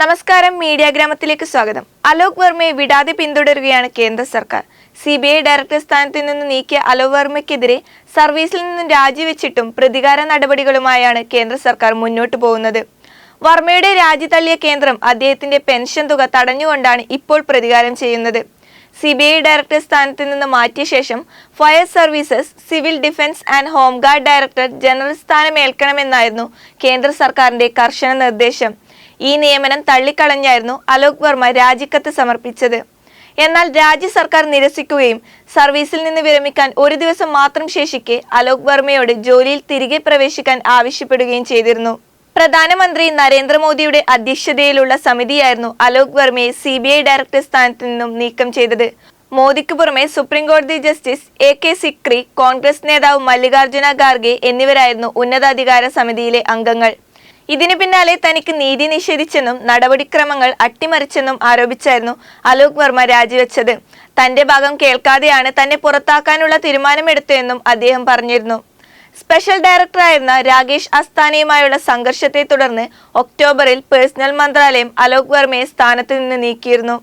നമസ്കാരം മീഡിയ ഗ്രാമത്തിലേക്ക് സ്വാഗതം. അലോക് വർമ്മയെ വിടാതെ പിന്തുടരുകയാണ് കേന്ദ്ര സർക്കാർ. സി ബി ഐ ഡയറക്ടർ സ്ഥാനത്ത് നിന്ന് നീക്കിയ അലോക് വർമ്മയ്ക്കെതിരെ സർവീസിൽ നിന്നും രാജിവെച്ചിട്ടും പ്രതികാര നടപടികളുമായാണ് കേന്ദ്ര സർക്കാർ മുന്നോട്ടു പോകുന്നത്. വർമ്മയുടെ രാജി തള്ളിയ കേന്ദ്രം അദ്ദേഹത്തിന്റെ പെൻഷൻ തുക തടഞ്ഞുകൊണ്ടാണ് ഇപ്പോൾ പ്രതികാരം ചെയ്യുന്നത്. സി ബി ഐ ഡയറക്ടർ സ്ഥാനത്ത് നിന്ന് മാറ്റിയ ശേഷം fire services civil defence and home guard director general സ്ഥാനമേൽക്കണമെന്നായിരുന്നു കേന്ദ്ര സർക്കാരിന്റെ കർശന നിർദ്ദേശം. ഈ നിയമനം തള്ളിക്കളഞ്ഞായിരുന്നു അലോക് വർമ്മ രാജിക്കത്ത് സമർപ്പിച്ചത്. എന്നാൽ രാജ്യ സർക്കാർ നിരസിക്കുകയും സർവീസിൽ നിന്ന് വിരമിക്കാൻ ഒരു ദിവസം മാത്രം ശേഷിക്കെ അലോക് വർമ്മയോട് ജോലിയിൽ തിരികെ പ്രവേശിക്കാൻ ആവശ്യപ്പെടുകയും ചെയ്തിരുന്നു. പ്രധാനമന്ത്രി നരേന്ദ്രമോദിയുടെ അധ്യക്ഷതയിലുള്ള സമിതിയായിരുന്നു അലോക് വർമ്മയെ സി ബി ഐ ഡയറക്ടർ സ്ഥാനത്ത് നിന്നും നീക്കം ചെയ്തത്. മോദിക്ക് പുറമെ സുപ്രീംകോടതി justice A K Sikri Congress നേതാവ് മല്ലികാർജുന ഖാർഗെ എന്നിവരായിരുന്നു ഉന്നതാധികാര സമിതിയിലെ അംഗങ്ങൾ. ഇതിനു പിന്നാലെ തനിക്ക് നീതി നിഷേധിച്ചെന്നും നടപടിക്രമങ്ങൾ അട്ടിമറിച്ചെന്നും ആരോപിച്ചായിരുന്നു അലോക് വർമ്മ രാജിവെച്ചത്. തന്റെ ഭാഗം കേൾക്കാതെയാണ് തന്നെ പുറത്താക്കാനുള്ള തീരുമാനമെടുത്തതെന്നും അദ്ദേഹം പറഞ്ഞിരുന്നു. സ്പെഷ്യൽ ഡയറക്ടറായിരുന്ന രാകേഷ് അസ്താനയുമായുള്ള സംഘർഷത്തെ തുടർന്ന് ഒക്ടോബറിൽ പേഴ്സണൽ മന്ത്രാലയം അലോക് വർമ്മയെ സ്ഥാനത്ത് നിന്ന് നീക്കിയിരുന്നു.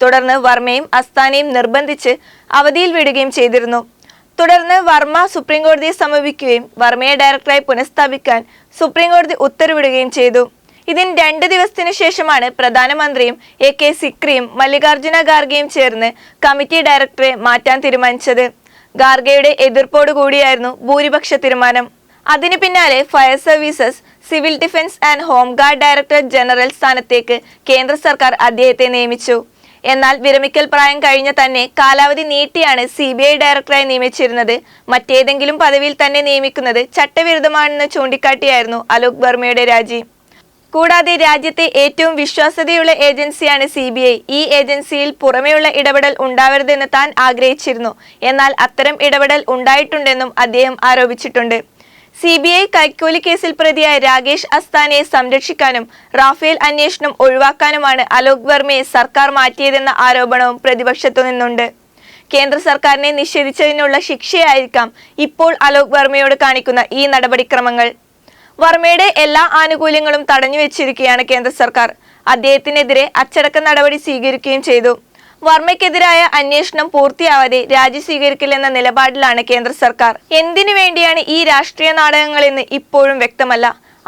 തുടർന്ന് വർമ്മയും അസ്താനയും നിർബന്ധിച്ച് അവധിയിൽ വിടുകയും ചെയ്തിരുന്നു. തുടർന്ന് വർമ്മ സുപ്രീംകോടതിയെ സമീപിക്കുകയും വർമ്മയെ ഡയറക്ടറായി പുനഃസ്ഥാപിക്കാൻ സുപ്രീംകോടതി ഉത്തരവിടുകയും ചെയ്തു. ഇതിന് രണ്ട് ദിവസത്തിനു ശേഷമാണ് പ്രധാനമന്ത്രിയും എ കെ സിക്രിയും മല്ലികാർജുന ഖാർഗെയും ചേർന്ന് കമ്മിറ്റി ഡയറക്ടറെ മാറ്റാൻ തീരുമാനിച്ചത്. ഖാർഗെയുടെ എതിർപ്പോടുകൂടിയായിരുന്നു ഭൂരിപക്ഷ തീരുമാനം. അതിനു പിന്നാലെ fire services civil defence and home guard director general സ്ഥാനത്തേക്ക് കേന്ദ്ര സർക്കാർ അദ്ദേഹത്തെ നിയമിച്ചു. എന്നാൽ വിരമിക്കൽ പ്രായം കഴിഞ്ഞ തന്നെ കാലാവധി നീട്ടിയാണ് സി ബി ഐ ഡയറക്ടറായി നിയമിച്ചിരുന്നത്. മറ്റേതെങ്കിലും പദവിയിൽ തന്നെ നിയമിക്കുന്നത് ചട്ടവിരുദ്ധമാണെന്ന് ചൂണ്ടിക്കാട്ടിയായിരുന്നു അലോക് വർമ്മയുടെ രാജി. കൂടാതെ രാജ്യത്തെ ഏറ്റവും വിശ്വാസ്യതയുള്ള ഏജൻസിയാണ് സി ബി ഐ. ഈ ഏജൻസിയിൽ പുറമെയുള്ള ഇടപെടൽ ഉണ്ടാവരുതെന്ന് താൻ ആഗ്രഹിച്ചിരുന്നു. എന്നാൽ അത്തരം ഇടപെടൽ ഉണ്ടായിട്ടുണ്ടെന്നും അദ്ദേഹം ആരോപിച്ചിട്ടുണ്ട്. സി ബി ഐ കൈക്കൂലി കേസിൽ പ്രതിയായ രാകേഷ് അസ്താനയെ സംരക്ഷിക്കാനും റാഫേൽ അന്വേഷണം ഒഴിവാക്കാനുമാണ് അലോക് വർമ്മയെ സർക്കാർ മാറ്റിയതെന്ന ആരോപണവും പ്രതിപക്ഷത്തു നിന്നുണ്ട്. കേന്ദ്ര സർക്കാരിനെ നിഷേധിച്ചതിനുള്ള ശിക്ഷയായിരിക്കാം ഇപ്പോൾ അലോക് വർമ്മയോട് കാണിക്കുന്ന ഈ നടപടിക്രമങ്ങൾ. വർമ്മയുടെ എല്ലാ ആനുകൂല്യങ്ങളും തടഞ്ഞു വെച്ചിരിക്കുകയാണ് കേന്ദ്ര സർക്കാർ. അദ്ദേഹത്തിനെതിരെ അച്ചടക്ക നടപടി സ്വീകരിക്കുകയും ചെയ്തു. വർമ്മയ്ക്കെതിരായ അന്വേഷണം പൂർത്തിയാവാതെ രാജി സ്വീകരിക്കില്ലെന്ന നിലപാടിലാണ് കേന്ദ്ര സർക്കാർ. എന്തിനു വേണ്ടിയാണ് ഈ രാഷ്ട്രീയ നാടകങ്ങളെന്ന് ഇപ്പോഴും വ്യക്തമല്ല.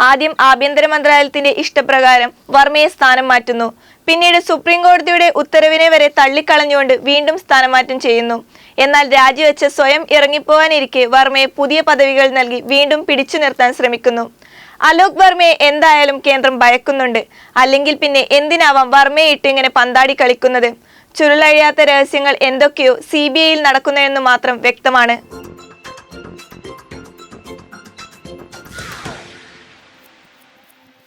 ആദ്യം ആഭ്യന്തര മന്ത്രാലയത്തിന്റെ ഇഷ്ടപ്രകാരം വർമ്മയെ സ്ഥാനം മാറ്റുന്നു. പിന്നീട് സുപ്രീം കോടതിയുടെ ഉത്തരവിനെ വരെ തള്ളിക്കളഞ്ഞുകൊണ്ട് വീണ്ടും സ്ഥാനമാറ്റം ചെയ്യുന്നു. എന്നാൽ രാജിവെച്ച് സ്വയം ഇറങ്ങിപ്പോവാനിരിക്കെ വർമ്മയെ പുതിയ പദവികൾ നൽകി വീണ്ടും പിടിച്ചു നിർത്താൻ ശ്രമിക്കുന്നു. അലോക് വർമ്മയെ എന്തായാലും കേന്ദ്രം ഭയക്കുന്നുണ്ട്. അല്ലെങ്കിൽ പിന്നെ എന്തിനാവാം വർമ്മയെ ഇട്ട് ഇങ്ങനെ പന്താടി കളിക്കുന്നത്? ചുരുളഴിയാത്ത രഹസ്യങ്ങൾ എന്തൊക്കെയോ സി ബി ഐയിൽ നടക്കുന്നതെന്ന് മാത്രം വ്യക്തമാണ്.